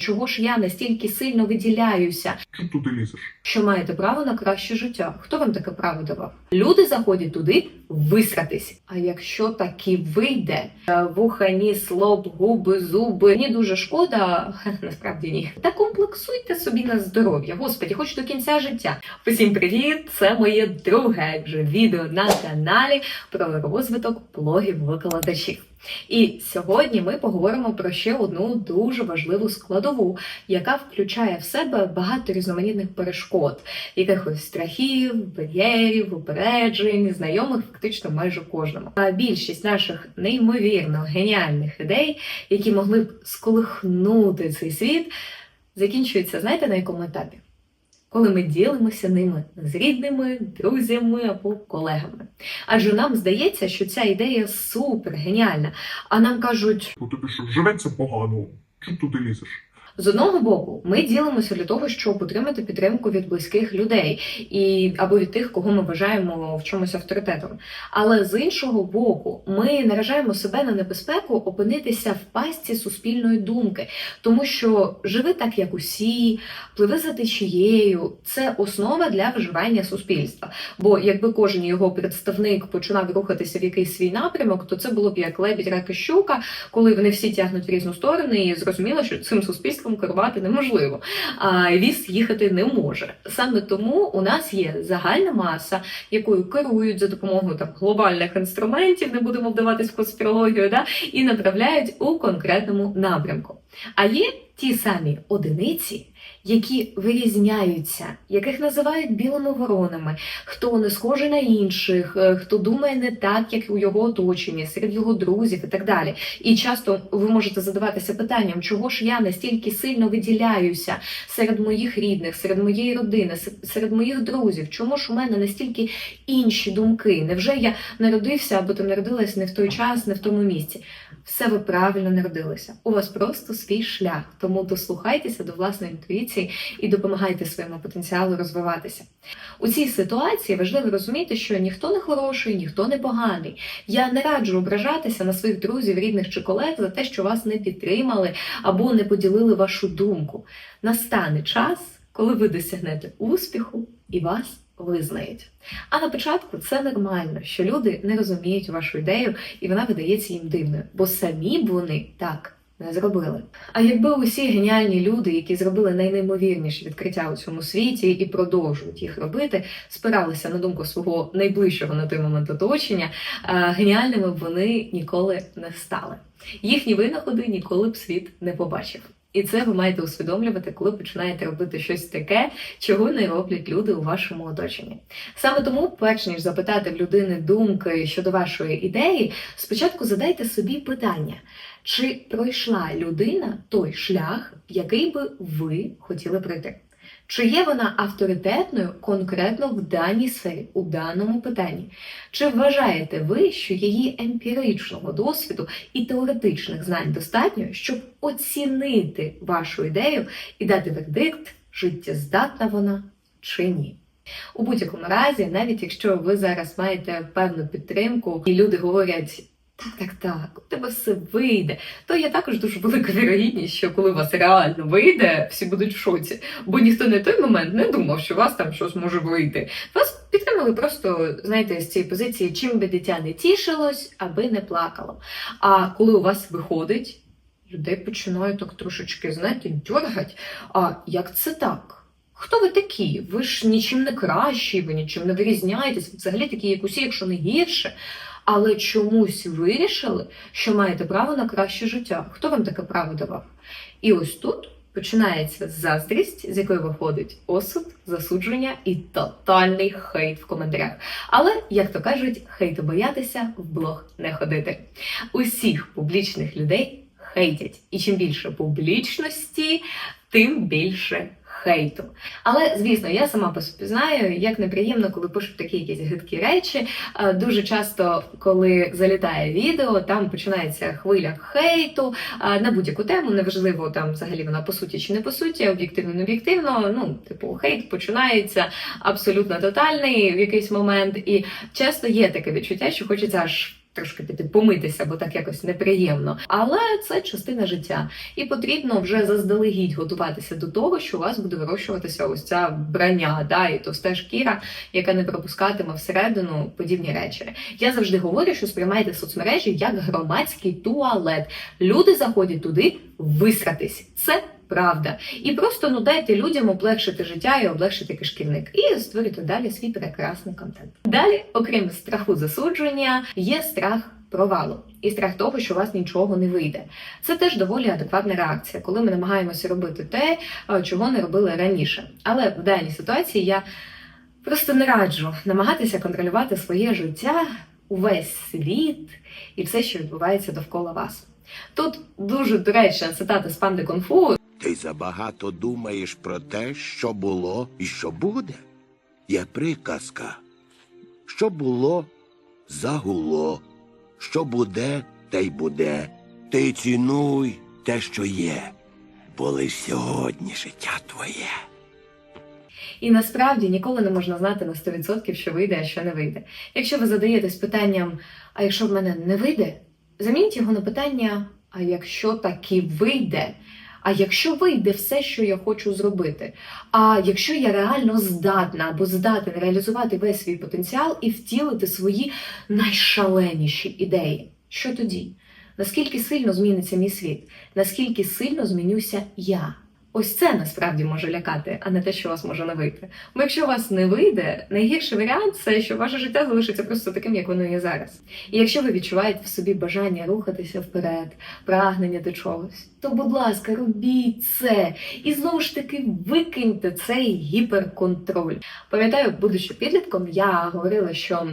Чого ж я настільки сильно виділяюся, Чому туди лізеш? що маєте право на краще життя? Хто вам таке право давав? Люди заходять туди висратись. А якщо таки вийде е, вуха, ніс, лоб, губи, зуби, мені дуже шкода, насправді ні. Та комплексуйте собі на здоров'я. Господі, хоч до кінця життя. Усім привіт! Це моє друге вже відео на каналі про розвиток блогів викладачів. І сьогодні ми поговоримо про ще одну дуже важливу складову, яка включає в себе багато різноманітних перешкод, якихось страхів, бар'єрів, упереджень, знайомих фактично майже кожному. А більшість наших неймовірно геніальних ідей, які могли б сколихнути цей світ, закінчуються, знаєте, на якому етапі? Коли ми ділимося ними з рідними, друзями або колегами. Адже нам здається, що ця ідея супер геніальна, а нам кажуть, Ну тобі що, живеться погано. Чому туди лізеш? З одного боку, ми ділимося для того, щоб отримати підтримку від близьких людей і або від тих, кого ми вважаємо в чомусь авторитетом. Але з іншого боку, ми наражаємо себе на небезпеку опинитися в пастці суспільної думки, тому що живи так, як усі, пливи за течією це основа для виживання суспільства. Бо якби кожен його представник починав рухатися в якийсь свій напрямок, то це було б як лебідь, рак і щука, коли вони всі тягнуть в різну сторону, і зрозуміло, що цим суспільством керувати неможливо. А віз їхати не може. Саме тому у нас є загальна маса, якою керують за допомогою там глобальних інструментів, не будемо вдаватись в конспірологію, да, і направляють у конкретному напрямку. А є ті самі одиниці, які вирізняються, яких називають білими воронами, хто не схожий на інших, е, хто думає не так, як у його оточенні, серед його друзів і так далі. І часто ви можете задаватися питанням, чого ж я настільки сильно виділяюся серед моїх рідних, серед моєї родини, серед моїх друзів, чому ж у мене настільки інші думки? Невже я народився або там народилась не в той час, не в тому місці? Все ви правильно народилися. У вас просто свій шлях, тому дослухайтеся до власної інтуїції і допомагайте своєму потенціалу розвиватися. У цій ситуації важливо розуміти, що ніхто не хороший, ніхто не поганий. Я не раджу ображатися на своїх друзів, рідних чи колег за те, що вас не підтримали або не поділили вашу думку. Настане час, коли ви досягнете успіху і вас визнають. А на початку це нормально, що люди не розуміють вашу ідею, і вона видається їм дивною, бо самі б вони так не зробили. А якби усі геніальні люди, які зробили найнеймовірніші відкриття у цьому світі і продовжують їх робити, спиралися на думку свого найближчого на той момент оточення, геніальними б вони ніколи не стали. Їхні винаходи ніколи б світ не побачив. І це ви маєте усвідомлювати, коли починаєте робити щось таке, чого не роблять люди у вашому оточенні. Саме тому, перш ніж запитати в людини думки щодо вашої ідеї, спочатку задайте собі питання, чи пройшла людина той шлях, який би ви хотіли пройти. Чи є вона авторитетною конкретно в даній сфері, у даному питанні? Чи вважаєте ви, що її емпіричного досвіду і теоретичних знань достатньо, щоб оцінити вашу ідею і дати вердикт, життєздатна вона чи ні? У будь-якому разі, навіть якщо ви зараз маєте певну підтримку, і люди говорять. Так, так, так, у тебе все вийде. То є також дуже велика вірогідність, що коли у вас реально вийде, всі будуть в шоці. Бо ніхто на той момент не думав, що у вас там щось може вийти. Вас підтримали просто, знаєте, з цієї позиції, чим би дитя не тішилось, аби не плакало. А коли у вас виходить, людей починають так трошечки, знаєте, дьоргать. А як це так? Хто ви такі? Ви ж нічим не кращі, ви нічим не вирізняєтесь, ви взагалі такі, як усі, якщо не гірше. Але чомусь вирішили, що маєте право на краще життя. Хто вам таке право давав? І ось тут починається заздрість, з якої виходить осуд, засудження і тотальний хейт в коментарях. Але, як то кажуть, хейту боятися, в блог не ходити. Усіх публічних людей хейтять. І чим більше публічності, тим більше хейту. Але звісно, я сама по собі знаю, як неприємно, коли пишуть такі якісь гидкі речі. Е, Дуже часто, коли залітає відео, там починається хвиля хейту е, на будь-яку тему. Неважливо там взагалі вона по суті чи не по суті, об'єктивно, не об'єктивно. Ну, типу, хейт починається абсолютно тотальний в якийсь момент, і часто є таке відчуття, що хочеться аж. Трошки піти помитися, бо так якось неприємно. Але це частина життя, і потрібно вже заздалегідь готуватися до того, що у вас буде вирощуватися ось ця броня, да, і товста шкіра, яка не пропускатиме всередину подібні речі. Я завжди говорю, що сприймайте соцмережі як громадський туалет. Люди заходять туди висратись. Це правда. І просто ну дайте людям облегшити життя і облегшити кишківник. І створюйте далі свій прекрасний контент. Далі, окрім страху засудження, є страх. Провалу і страх того, що у вас нічого не вийде. Це теж доволі адекватна реакція, коли ми намагаємося робити те, е, чого не робили раніше. Але в даній ситуації я просто не раджу намагатися контролювати своє життя, увесь світ і все, що відбувається довкола вас. Тут дуже доречна цитата з панди Конфу. Ти забагато думаєш про те, що було і що буде. Є приказка. Що було, загуло. Що буде, те й буде. Ти цінуй те, що є, бо лиш сьогодні життя твоє. І насправді ніколи не можна знати на 100%, що вийде, а що не вийде. Якщо ви задаєтесь питанням, а якщо в мене не вийде, замініть його на питання: а якщо таки вийде? А якщо вийде все, що я хочу зробити? А якщо я реально здатна або здатен реалізувати весь свій потенціал і втілити свої найшаленіші ідеї, що тоді? Наскільки сильно зміниться мій світ? Наскільки сильно змінюся я? Ось це насправді може лякати, а не те, що вас може не вийти. Бо якщо у вас не вийде, найгірший варіант це, що ваше життя залишиться просто таким, як воно є зараз. І якщо ви відчуваєте в собі бажання рухатися вперед, прагнення до чогось, то, будь ласка, робіть це. І знову ж таки викиньте цей гіперконтроль. Пам'ятаю, будучи підлітком, я говорила, що.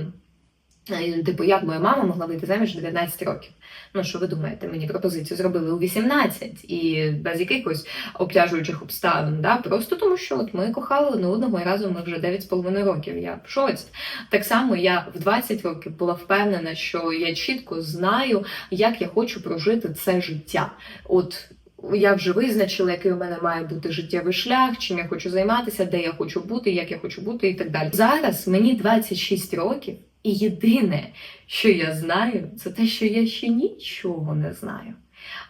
Типу, як моя мама могла вийти заміж 19 років. Ну, що ви думаєте, мені пропозицію зробили у 18 і без якихось обтяжуючих обставин, да? просто тому що от ми кохали одне одного і разом ми вже 9,5 років. Я в шоці. Так само я в 20 років була впевнена, що я чітко знаю, як я хочу прожити це життя. От я вже визначила, який у мене має бути життєвий шлях, чим я хочу займатися, де я хочу бути, як я хочу бути, і так далі. Зараз мені 26 років, і єдине, що я знаю, це те, що я ще нічого не знаю.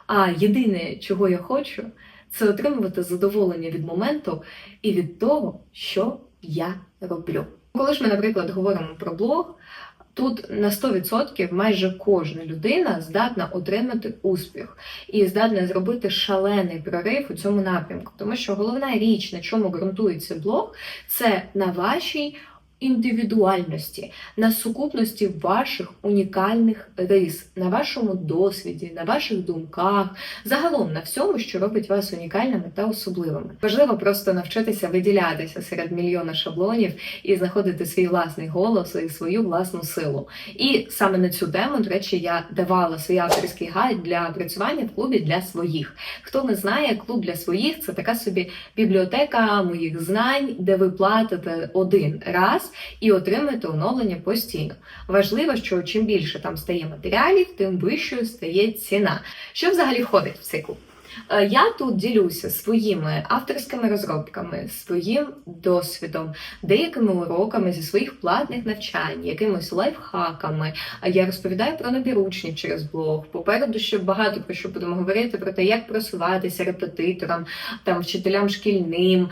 А єдине, чого я хочу, це отримувати задоволення від моменту і від того, що я роблю. Коли ж ми, наприклад, говоримо про блог, тут на 100% майже кожна людина здатна отримати успіх і здатна зробити шалений прорив у цьому напрямку. Тому що головна річ, на чому ґрунтується блог, це на вашій індивідуальності, на сукупності ваших унікальних рис, на вашому досвіді, на ваших думках, загалом на всьому, що робить вас унікальними та особливими. Важливо просто навчитися виділятися серед мільйона шаблонів і знаходити свій власний голос і свою власну силу. І саме на цю тему, до речі, я давала свій авторський гайд для працювання в клубі для своїх. Хто не знає, клуб для своїх це така собі бібліотека моїх знань, де ви платите один раз і отримуєте оновлення постійно. Важливо, що чим більше там стає матеріалів, тим вищою стає ціна. Що взагалі входить в цей клуб? Е, Я тут ділюся своїми авторськими розробками, своїм досвідом, деякими уроками зі своїх платних навчань, якимись лайфхаками. Я розповідаю про набір учнів через блог. Попереду ще багато про що будемо говорити про те, як просуватися репетиторам, там вчителям шкільним,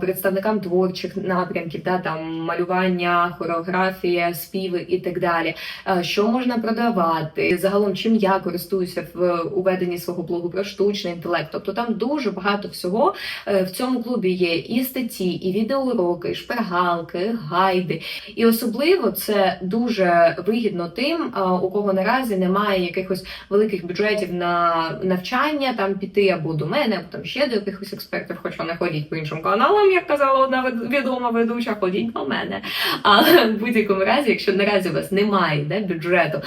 представникам творчих напрямків, да, там малювання, хореографія, співи і так далі. Що можна продавати? Загалом, чим я користуюся в уведенні свого блогу про штучний інтелект. Тобто там дуже багато всього Е, в цьому клубі є і статті, і відеоуроки, і шпаргалки, гайди. І особливо це дуже вигідно тим, у кого наразі немає якихось великих бюджетів на навчання, там піти або до мене, або там ще до якихось експертів, хоча не ходіть по іншим каналам, як казала одна відома ведуча, ходіть до мене. Але в будь-якому разі, якщо наразі у вас немає да, бюджету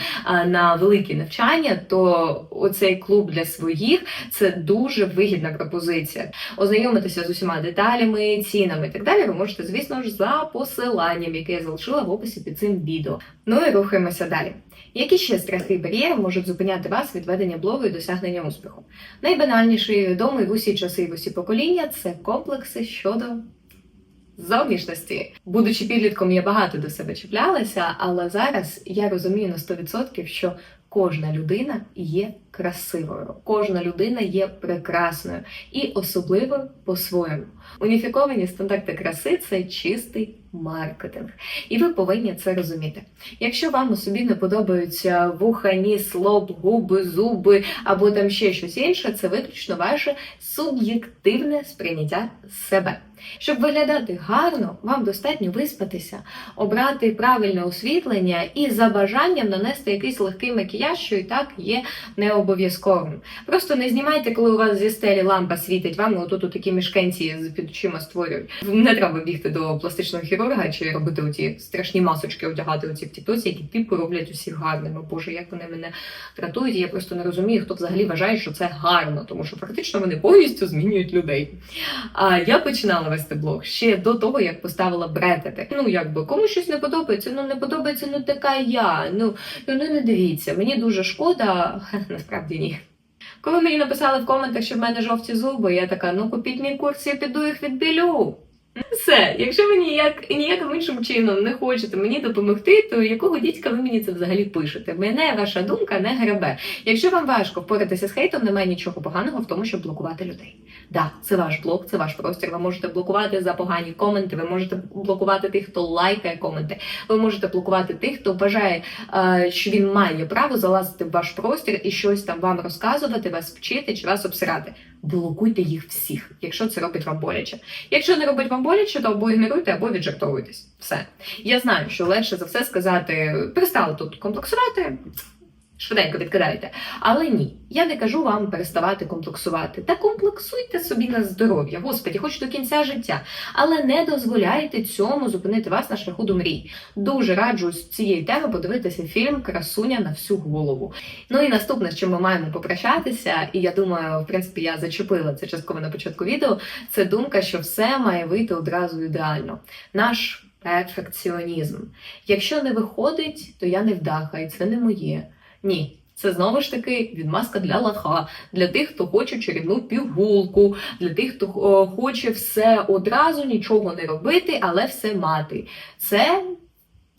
на великі навчання, то оцей клуб для своїх це дуже вигідна пропозиція. Ознайомитися з усіма деталями, цінами і так далі, ви можете, звісно ж, за посиланням, яке я залишила в описі під цим відео. Ну і рухаємося далі. Які ще страхи і бар'єри можуть зупиняти вас від ведення блогу і досягнення успіху? Найбанальніший, відомий в усі часи і в усі покоління це комплекси щодо Зовнішності, будучи підлітком, я багато до себе чіплялася, але зараз я розумію на 100%, що кожна людина є красивою, кожна людина є прекрасною і особливою по-своєму. Уніфіковані стандарти краси це чистий маркетинг, і ви повинні це розуміти. Якщо вам у собі не подобаються вуха, ніс, лоб, губи, зуби або там ще щось інше, це виключно ваше суб'єктивне сприйняття себе. Щоб виглядати гарно, вам достатньо виспатися, обрати правильне освітлення і за бажанням нанести якийсь легкий макіяж, що і так є не обов'язковим. Просто не знімайте, коли у вас зі стелі лампа світить, вам отут такі мішкенці з під очима створюють. Не треба бігти до пластичного хірурга чи робити оті страшні масочки, одягати оці в які типу роблять усіх гарними. Боже, як вони мене дратують, я просто не розумію, хто взагалі вважає, що це гарно, тому що фактично вони повністю змінюють людей. А я починала вести блог ще до того, як поставила бретити. Ну якби кому щось не подобається, ну не подобається, ну така я. Ну ну не дивіться. Мені дуже шкода, ні. Коли мені написали в коментах, що в мене жовті зуби, я така, ну купіть мій курс, я піду їх відбілю. Все, якщо ви ніяк ніяким іншим чином не хочете мені допомогти, то якого дідька ви мені це взагалі пишете? Мене ваша думка не гребе. Якщо вам важко впоратися з хейтом, немає нічого поганого в тому, щоб блокувати людей. Да, це ваш блог, це ваш простір. Ви можете блокувати за погані коменти, ви можете блокувати тих, хто лайкає коменти. Ви можете блокувати тих, хто вважає, е, що він має право залазити в ваш простір і щось там вам розказувати, вас вчити чи вас обсирати. Блокуйте їх всіх, якщо це робить вам боляче. Якщо не робить вам боляче, то або ігноруйте, або віджартовуйтесь. Все. Я знаю, що легше за все сказати, перестали тут комплексувати. Швиденько відкидайте. Але ні, я не кажу вам переставати комплексувати. Та комплексуйте собі на здоров'я, господі, хоч до кінця життя. Але не дозволяйте цьому зупинити вас на шляху до мрій. Дуже раджу з цієї теми подивитися фільм Красуня на всю голову. Ну і наступне, з чим ми маємо попрощатися, і я думаю, в принципі, я зачепила це частково на початку відео. Це думка, що все має вийти одразу ідеально. Наш перфекціонізм. Якщо не виходить, то я не вдаха, і це не моє. Ні. Це знову ж таки відмазка для лаха, для тих, хто хоче чарівну пігулку, для тих, хто хоче все одразу, нічого не робити, але все мати. Це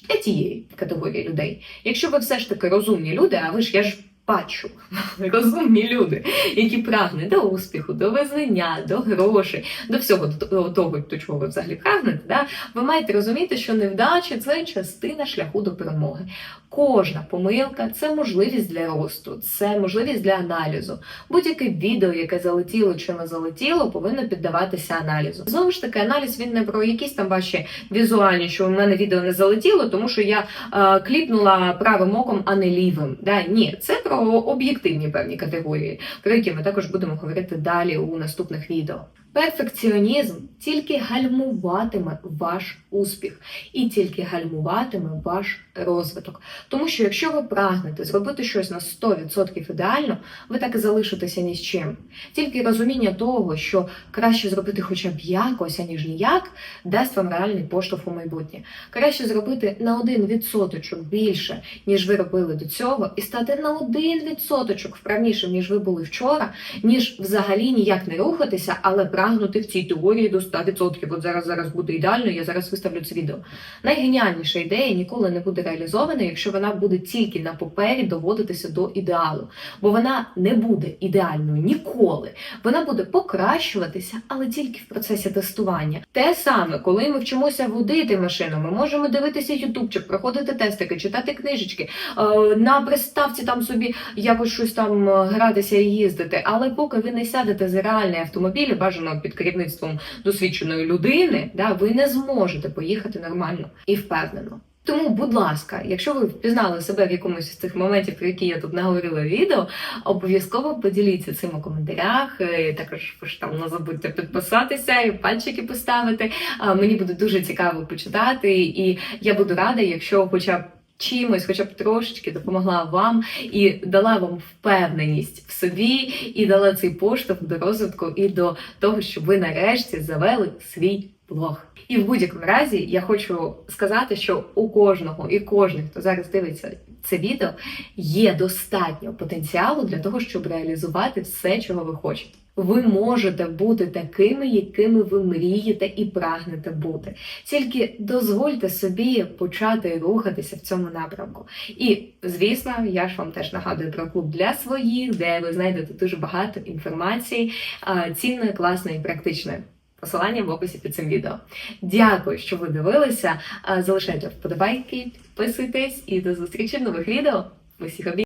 для тієї категорії людей. Якщо ви все ж таки розумні люди, а ви ж я ж бачу розумні люди, які прагнуть до успіху, до визнання, до грошей, до всього до того, до чого ви взагалі прагнете, да? ви маєте розуміти, що невдача це частина шляху до перемоги. Кожна помилка це можливість для росту, це можливість для аналізу. Будь-яке відео, яке залетіло чи не залетіло, повинно піддаватися аналізу. Знову ж таки, аналіз він не про якісь там ваші візуальні, що у мене відео не залетіло, тому що я е, кліпнула правим оком, а не лівим. Да? Ні, це про об'єктивні певні категорії, про які ми також будемо говорити далі у наступних відео. Перфекціонізм тільки гальмуватиме ваш успіх і тільки гальмуватиме ваш розвиток. Тому що якщо ви прагнете зробити щось на 100% ідеально, ви так і залишитеся ні з чим. Тільки розуміння того, що краще зробити хоча б якось, аніж ніяк, дасть вам реальний поштовх у майбутнє. Краще зробити на один відсоточок більше, ніж ви робили до цього, і стати на один відсоточок вправнішим, ніж ви були вчора, ніж взагалі ніяк не рухатися, але прагнути в цій теорії до 100%. От зараз зараз буде ідеально, я зараз виставлю це відео. Найгеніальніша ідея ніколи не буде реалізована, якщо вона буде тільки на папері доводитися до ідеалу. Бо вона не буде ідеальною ніколи. Вона буде покращуватися, але тільки в процесі тестування. Те саме, коли ми вчимося водити машину, ми можемо дивитися ютубчик, проходити тестики, читати книжечки, е, на приставці там собі якось щось там е, гратися і їздити. Але поки ви не сядете за реальний автомобіль, бажано під керівництвом досвідченої людини, да, ви не зможете поїхати нормально і впевнено. Тому, будь ласка, якщо ви впізнали себе в якомусь з цих моментів, про які я тут наговорила відео, обов'язково поділіться цим у коментарях. Е, Також ви ж там не забудьте підписатися і пальчики поставити. Мені буде дуже цікаво почитати, і я буду рада, якщо хоча б. Чимось, хоча б трошечки допомогла вам і дала вам впевненість в собі, і дала цей поштовх до розвитку і до того, щоб ви нарешті завели свій блог. І в будь-якому разі я хочу сказати, що у кожного і кожен, хто зараз дивиться це відео, є достатньо потенціалу для того, щоб реалізувати все, чого ви хочете. Ви можете бути такими, якими ви мрієте і прагнете бути. Тільки дозвольте собі почати рухатися в цьому напрямку. І, звісно, я ж вам теж нагадую про клуб для своїх, де ви знайдете дуже багато інформації, цінної, класної, і практичної. Посилання в описі під цим відео. Дякую, що ви дивилися. Залишайте вподобайки, підписуйтесь і до зустрічі в нових відео. Усіх обіймів.